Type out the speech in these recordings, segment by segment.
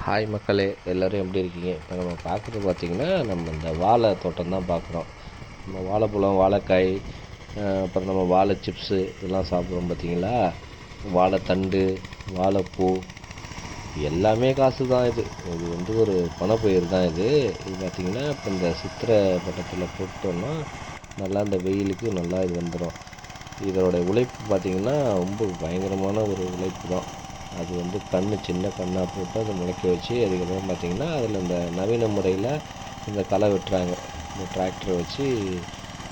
Hi மக்களே எல்லோரும் எப்படி இருக்கீங்க? இப்போ நம்ம பார்க்குறது பார்த்திங்கன்னா நம்ம இந்த வாழை தோட்டம் தான் பார்க்குறோம். நம்ம வாழைப்பழம் வாழைக்காய் அப்புறம் நம்ம வாழை சிப்ஸு இதெல்லாம் சாப்பிட்றோம் பார்த்திங்களா? வாழைத்தண்டு வாழைப்பூ எல்லாமே காசு தான் இது. இது வந்து ஒரு பணப்பயிர் தான் இது. இது பார்த்திங்கன்னா இப்போ இந்த சித்திரை பட்டத்தில் போட்டோம்னா நல்லா இந்த வெயிலுக்கு நல்லா இது வந்துடும் இதோடய உழைப்பு பார்த்திங்கன்னா ரொம்ப பயங்கரமான ஒரு உழைப்பு தான். அது வந்து கன்று சின்ன கண்ணாக போட்டு அதை முளைக்க வச்சு அதுக்கப்புறம் பார்த்திங்கன்னா அதில் இந்த நவீன முறையில் இந்த களை வெட்டுறாங்க. இந்த டிராக்டரை வச்சு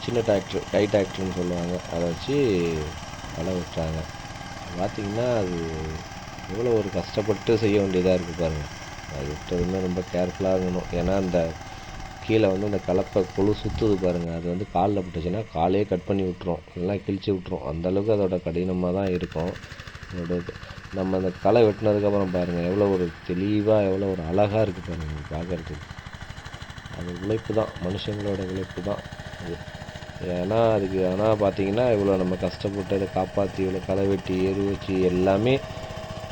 சின்ன டிராக்டர் கை டிராக்டர்னு சொல்லுவாங்க. அதை வச்சு களை வெட்டுறாங்க. பார்த்திங்கன்னா அது எவ்வளோ ஒரு கஷ்டப்பட்டு செய்ய வேண்டியதாக இருக்குது பாருங்கள் அது விட்டதுமே ரொம்ப கேர்ஃபுல்லாக இருக்கணும். ஏன்னா அந்த கீழே வந்து அந்த கலப்பை கொழு சுற்றுது பாருங்கள் அது வந்து காலில் பட்டுச்சுன்னா காலையே கட் பண்ணி விட்ரும் எல்லாம் கிழிச்சு விட்ரும் அந்தளவுக்கு அதோட கடினமாக தான் இருக்கும். அப்படியே நம்ம அந்த களை வெட்டினதுக்கப்புறம் பாருங்கள் எவ்வளோ ஒரு தெளிவாக எவ்வளோ ஒரு அழகாக இருக்குது பாருங்கள் பார்க்குறதுக்கு. அது உழைப்பு தான் மனுஷங்களோட உழைப்பு தான் அது. ஏன்னா அதுக்கு ஆனால் பார்த்தீங்கன்னா இவ்வளோ நம்ம கஷ்டப்பட்டு அதை காப்பாற்றி இவ்வளோ களை வெட்டி எரு வச்சு எல்லாமே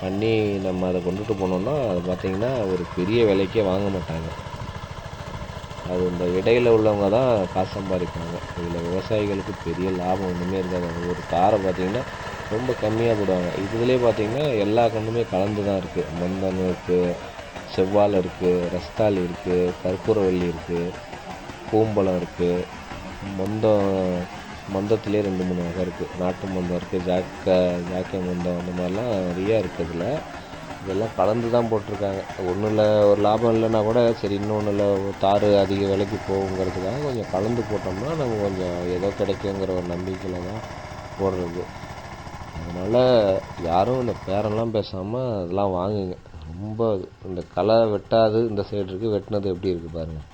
பண்ணி நம்ம அதை கொண்டுட்டு போனோம்னா அது பார்த்திங்கன்னா ஒரு பெரிய விலைக்கே வாங்க மாட்டாங்க. அது இந்த இடையில உள்ளவங்க தான் காசு சம்பாதிப்பாங்க. இதில் விவசாயிகளுக்கு பெரிய லாபம் ஒன்றுமே இருக்காது. அது ஒரு காரை பார்த்திங்கன்னா ரொம்ப கம்மியாக போடுவாங்க. இதுலேயே பார்த்தீங்கன்னா எல்லா கண்ணுமே கலந்து தான் இருக்குது மந்தம் இருக்குது செவ்வாழை இருக்குது ரஸ்தாளி இருக்குது கற்பூரவள்ளி இருக்குது பூம்பழம் இருக்குது மந்தம் மந்தத்துலேயே ரெண்டு மூணு வகை இருக்குது நாட்டு மந்தம் இருக்குது ஜாக்க ஜாக்கிய மந்தம் அந்த மாதிரிலாம் நிறையா இருக்குது இதில் இதெல்லாம் கலந்து தான் போட்டிருக்காங்க. ஒன்றும் இல்லை ஒரு லாபம் இல்லைன்னா கூட சரி இன்னொன்று இல்லை தார் அதிக விலைக்கு போகுங்கிறதுக்காக கொஞ்சம் கலந்து போட்டோம்னா நம்ம கொஞ்சம் ஏதோ கிடைக்குங்கிற ஒரு நம்பிக்கையில் தான் போடுறது. அதனால் யாரும் இந்த பேரெல்லாம் பேசாமல் அதெல்லாம் வாங்குங்க. ரொம்ப இந்த களை வெட்டாது இந்த சைடு இருக்குது வெட்டினது எப்படி இருக்குது பாருங்கள்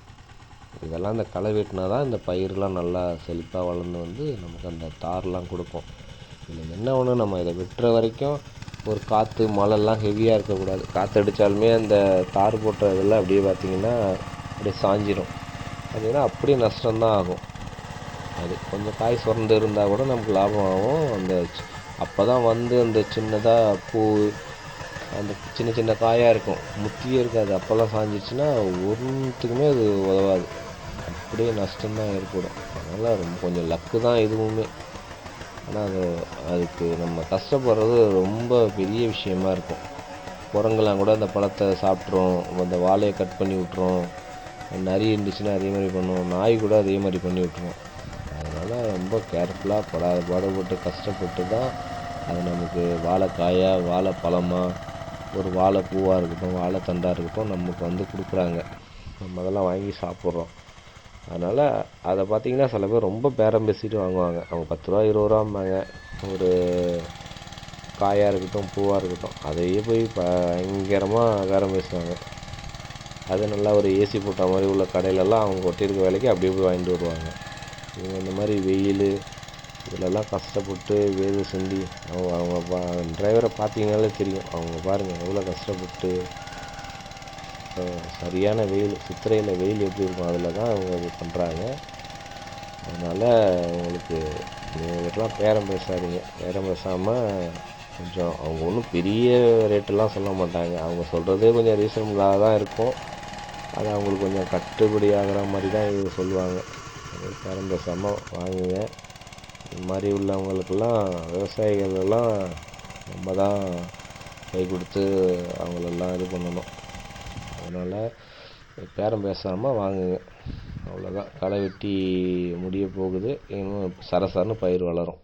இதெல்லாம் இந்த களை வெட்டினா தான் இந்த பயிரெலாம் நல்லா செழிப்பாக வளர்ந்து வந்து நமக்கு அந்த தார்லாம் கொடுக்கும். இதில் என்ன ஒன்று நம்ம இதை வெட்டுற வரைக்கும் ஒரு காற்று மழைலாம் ஹெவியாக இருக்கக்கூடாது. காற்று அடித்தாலுமே அந்த தார் போட்ட இதெல்லாம் அப்படியே பார்த்தீங்கன்னா அப்படியே சாஞ்சிடும் பார்த்தீங்கன்னா அப்படியே நஷ்டம்தான் ஆகும். அது கொஞ்சம் காய் சுரந்து இருந்தால் கூட நமக்கு லாபம் ஆகும். அந்த அப்போ தான் வந்து அந்த சின்னதாக பூ அந்த சின்ன சின்ன காயாக இருக்கும். முத்தியே இருக்காது. அப்போல்லாம் சாஞ்சிச்சுன்னா ஒன்றுத்துக்குமே அது உதவாது. அப்படியே நஷ்டம்தான் ஏற்படும். அதனால் ரொம்ப கொஞ்சம் லக்கு தான் இதுவுமே. ஆனால் அது அதுக்கு நம்ம கஷ்டப்படுறது ரொம்ப பெரிய விஷயமா இருக்கும். குரங்கெல்லாம் கூட அந்த பழத்தை சாப்பிட்றோம் அந்த வாழையை கட் பண்ணி விட்றோம் நரி இருந்துச்சுன்னா அதே மாதிரி பண்ணுவோம். நாய் கூட அதே மாதிரி பண்ணி விட்ருவோம் அதனால் ரொம்ப கேர்ஃபுல்லாக படாத பாடுபட்டு கஷ்டப்பட்டு தான் அது நமக்கு வாழைக்காயாக வாழைப்பழமாக ஒரு வாழைப்பூவாக இருக்கட்டும் வாழைத்தண்டாக இருக்கட்டும் நமக்கு வந்து கொடுக்குறாங்க. நம்ம அதெல்லாம் வாங்கி சாப்பிட்றோம். அதனால் அதை பார்த்தீங்கன்னா சில பேர் ரொம்ப பேரம் பேசிட்டு வாங்குவாங்க. அவங்க பத்து ரூபா இருபது ரூபாம்பாங்க. ஒரு காயாக இருக்கட்டும் பூவாக இருக்கட்டும் அதையே போய் பயங்கரமாக பேரம் பேசுவாங்க. அது நல்லா ஒரு ஏசி போட்ட மாதிரி உள்ள கடையிலலாம் அவங்க கொட்டியிருக்க வேலைக்கு அப்படியே போய் வாங்கிட்டு வருவாங்க. இவங்க இந்த மாதிரி வெயில் இதிலெல்லாம் கஷ்டப்பட்டு வேது சிந்தி அவங்க அவங்க டிரைவரை பார்த்தீங்கனாலே தெரியும். அவங்க பாருங்கள் எவ்வளோ கஷ்டப்பட்டு சரியான வெயில் சித்திரையில் வெயில் எப்படி இருக்கும் அதில் தான் அவங்க இது பண்ணுறாங்க அதனால் உங்களுக்கு நீங்கள்லாம் பேரம் பேசாதீங்க. பேரம் பேசாமல் கொஞ்சம் அவங்க ஒன்றும் பெரிய ரேட்டெல்லாம் சொல்ல மாட்டாங்க. அவங்க சொல்கிறதே கொஞ்சம் ரீசனபுளாக தான் இருக்கும். அது அவங்களுக்கு கொஞ்சம் கட்டுப்படி ஆகிற மாதிரி தான் இது சொல்லுவாங்க. அது பேரம் பேசாமல் வாங்குங்க. இது மாதிரி உள்ளவங்களுக்கெல்லாம் விவசாயிகளெல்லாம் நம்ம தான் கை கொடுத்து அவங்களெல்லாம் இது பண்ணணும். அதனால் பேரம் பேசாமல் வாங்குங்க. அவ்வளோதான் களை வெட்டி முடிய போகுது. இன்னும் சரசரன்னு பயிர் வளரும்.